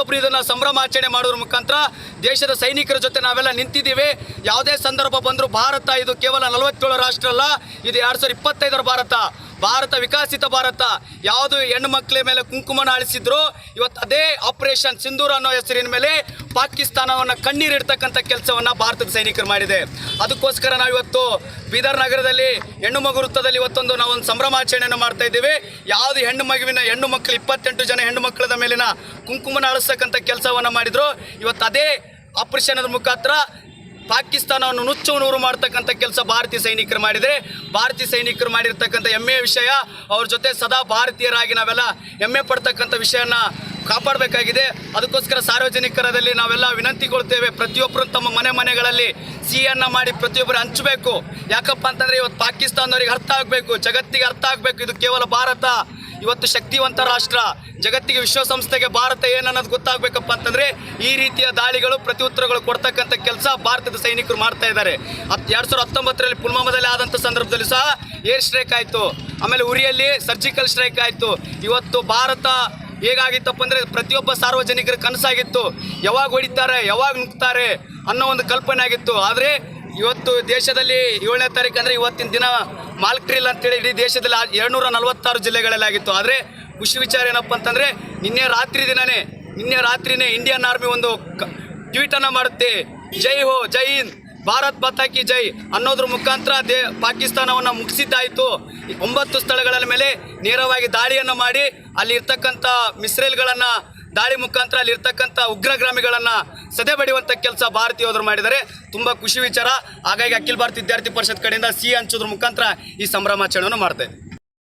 ಒಬ್ರು ಇದನ್ನ ಸಂಭ್ರಮಾಚರಣೆ ಮಾಡೋದ್ರ ಮುಖಾಂತರ ದೇಶದ ಸೈನಿಕರ ಜೊತೆ ನಾವೆಲ್ಲ ನಿಂತಿದ್ದೀವಿ. ಯಾವುದೇ ಸಂದರ್ಭ ಬಂದರೂ ಭಾರತ ಇದು ಕೇವಲ ನಲವತ್ತೇಳು ರಾಷ್ಟ್ರ ಅಲ್ಲ ಇದು ಎರಡು ಸಾವಿರದ ಇಪ್ಪತ್ತೈದರ ಭಾರತ. ಭಾರತ ವಿಕಸಿತ ಭಾರತ. ಯಾವುದು ಹೆಣ್ಣು ಮಕ್ಕಳ ಮೇಲೆ ಕುಂಕುಮನ ಅಳಿಸಿದ್ರು ಇವತ್ತು ಅದೇ ಆಪರೇಷನ್ ಸಿಂಧೂರ್ ಅನ್ನೋ ಹೆಸರಿನ ಮೇಲೆ ಪಾಕಿಸ್ತಾನವನ್ನು ಕಣ್ಣೀರಿಡ್ತಕ್ಕಂಥ ಕೆಲಸವನ್ನು ಭಾರತದ ಸೈನಿಕರು ಮಾಡಿದೆ. ಅದಕ್ಕೋಸ್ಕರ ನಾವು ಇವತ್ತು ಬೀದರ್ ನಗರದಲ್ಲಿ ಹೆಣ್ಣು ಮಗು ವೃತ್ತದಲ್ಲಿ ಇವತ್ತೊಂದು ನಾವೊಂದು ಸಂಭ್ರಮಾಚರಣೆಯನ್ನು ಮಾಡ್ತಾ ಇದ್ದೀವಿ. ಯಾವುದು ಹೆಣ್ಣು ಮಗುವಿನ ಹೆಣ್ಣು ಮಕ್ಕಳು ಇಪ್ಪತ್ತೆಂಟು ಜನ ಹೆಣ್ಣು ಮಕ್ಕಳ ಮೇಲಿನ ಕುಂಕುಮನ ಅಳಿಸ್ತಕ್ಕಂಥ ಕೆಲಸವನ್ನು ಮಾಡಿದರು. ಇವತ್ತು ಅದೇ ಆಪರೇಷನ್ ಮುಖಾಂತರ ಪಾಕಿಸ್ತಾನವನ್ನು ನುಚ್ಚು ನೂರು ಮಾಡ್ತಕ್ಕಂಥ ಕೆಲಸ ಭಾರತೀಯ ಸೈನಿಕರು ಮಾಡಿದರೆ, ಭಾರತೀಯ ಸೈನಿಕರು ಮಾಡಿರ್ತಕ್ಕಂಥ ಹೆಮ್ಮೆಯ ವಿಷಯ, ಅವ್ರ ಜೊತೆ ಸದಾ ಭಾರತೀಯರಾಗಿ ನಾವೆಲ್ಲ ಹೆಮ್ಮೆ ಪಡ್ತಕ್ಕಂಥ ವಿಷಯನ ಕಾಪಾಡಬೇಕಾಗಿದೆ. ಅದಕ್ಕೋಸ್ಕರ ಸಾರ್ವಜನಿಕರದಲ್ಲಿ ನಾವೆಲ್ಲ ವಿನಂತಿಗೊಳ್ತೇವೆ, ಪ್ರತಿಯೊಬ್ಬರು ತಮ್ಮ ಮನೆ ಮನೆಗಳಲ್ಲಿ ಸಿಹಿಯನ್ನ ಮಾಡಿ ಪ್ರತಿಯೊಬ್ಬರು ಹಂಚಬೇಕು. ಯಾಕಪ್ಪ ಅಂತಂದ್ರೆ ಇವತ್ತು ಪಾಕಿಸ್ತಾನವರಿಗೆ ಅರ್ಥ ಆಗಬೇಕು, ಜಗತ್ತಿಗೆ ಅರ್ಥ ಆಗಬೇಕು. ಇದು ಕೇವಲ ಭಾರತ ಇವತ್ತು ಶಕ್ತಿವಂತ ರಾಷ್ಟ್ರ, ಜಗತ್ತಿಗೆ ವಿಶ್ವಸಂಸ್ಥೆಗೆ ಭಾರತ ಏನನ್ನೋದು ಗೊತ್ತಾಗಬೇಕಪ್ಪ ಅಂತಂದರೆ ಈ ರೀತಿಯ ದಾಳಿಗಳು ಪ್ರತ್ಯುತ್ತರಗಳು ಕೊಡ್ತಕ್ಕಂಥ ಕೆಲಸ ಭಾರತದ ಸೈನಿಕರು ಮಾಡ್ತಾ ಇದ್ದಾರೆ. ಹತ್ ಎರಡು ಸಾವಿರದ ಹತ್ತೊಂಬತ್ತರಲ್ಲಿ ಪುಲ್ವಾಮಾದಲ್ಲಿ ಆದಂಥ ಸಂದರ್ಭದಲ್ಲಿ ಸಹ ಏರ್ ಸ್ಟ್ರೈಕ್ ಆಯಿತು. ಆಮೇಲೆ ಉರಿಯಲ್ಲಿ ಸರ್ಜಿಕಲ್ ಸ್ಟ್ರೈಕ್ ಆಯಿತು. ಇವತ್ತು ಭಾರತ ಹೇಗಾಗಿತ್ತಪ್ಪ ಅಂದರೆ ಪ್ರತಿಯೊಬ್ಬ ಸಾರ್ವಜನಿಕರ ಕನಸಾಗಿತ್ತು. ಯಾವಾಗ ಹೊಡಿತಾರೆ, ಯಾವಾಗ ನುಗ್ತಾರೆ ಅನ್ನೋ ಒಂದು ಕಲ್ಪನೆ ಆಗಿತ್ತು. ಆದರೆ ಇವತ್ತು ದೇಶದಲ್ಲಿ ಏಳನೇ ತಾರೀಕು ಅಂದರೆ ಇವತ್ತಿನ ದಿನ ಮಾಲ್ಕ್ರಿಲ್ ಅಂತೇಳಿ ಇಡೀ ದೇಶದಲ್ಲಿ ಎರಡುನೂರ ನಲವತ್ತಾರು ಜಿಲ್ಲೆಗಳಲ್ಲಿ ಆಗಿತ್ತು ಆದರೆ ಖುಷಿ ವಿಚಾರ ಏನಪ್ಪ ಅಂತಂದರೆ ನಿನ್ನೆ ರಾತ್ರಿ ದಿನನೇ, ನಿನ್ನೆ ರಾತ್ರಿನೇ ಇಂಡಿಯನ್ ಆರ್ಮಿ ಒಂದು ಟ್ವೀಟನ್ನು ಮಾಡುತ್ತೆ. ಜೈ ಹೋ, ಜೈ ಹಿಂದ್, ಭಾರತ್ ಬತಾಕಿ ಜೈ ಅನ್ನೋದ್ರ ಮುಖಾಂತರ ದೇ ಪಾಕಿಸ್ತಾನವನ್ನು ಮುಗಿಸಿದ್ದಾಯಿತು. ಒಂಬತ್ತು ಸ್ಥಳಗಳ ಮೇಲೆ ನೇರವಾಗಿ ದಾಳಿಯನ್ನು ಮಾಡಿ, ಅಲ್ಲಿ ಇರ್ತಕ್ಕಂಥ ಮಿಸ್ರೇಲ್ಗಳನ್ನು ದಾಳಿ ಮುಖಾಂತರ ಅಲ್ಲಿರ್ತಕ್ಕಂಥ ಉಗ್ರಗ್ರಾಮಿಗಳನ್ನು ಸದೆ ಬಡಿಯುವಂಥ ಕೆಲಸ ಭಾರತೀಯ ಯೋಧರು ಮಾಡಿದ್ದಾರೆ. ತುಂಬ ಖುಷಿ ವಿಚಾರ. ಹಾಗಾಗಿ ಅಖಿಲ ಭಾರತ ವಿದ್ಯಾರ್ಥಿ ಪರಿಷತ್ ಕಡೆಯಿಂದ ಸಿಹಿ ಹಂಚೋದ್ರ ಮುಖಾಂತರ ಈ ಸಂಭ್ರಮಾಚರಣೆಯನ್ನು ಮಾಡ್ತೇವೆ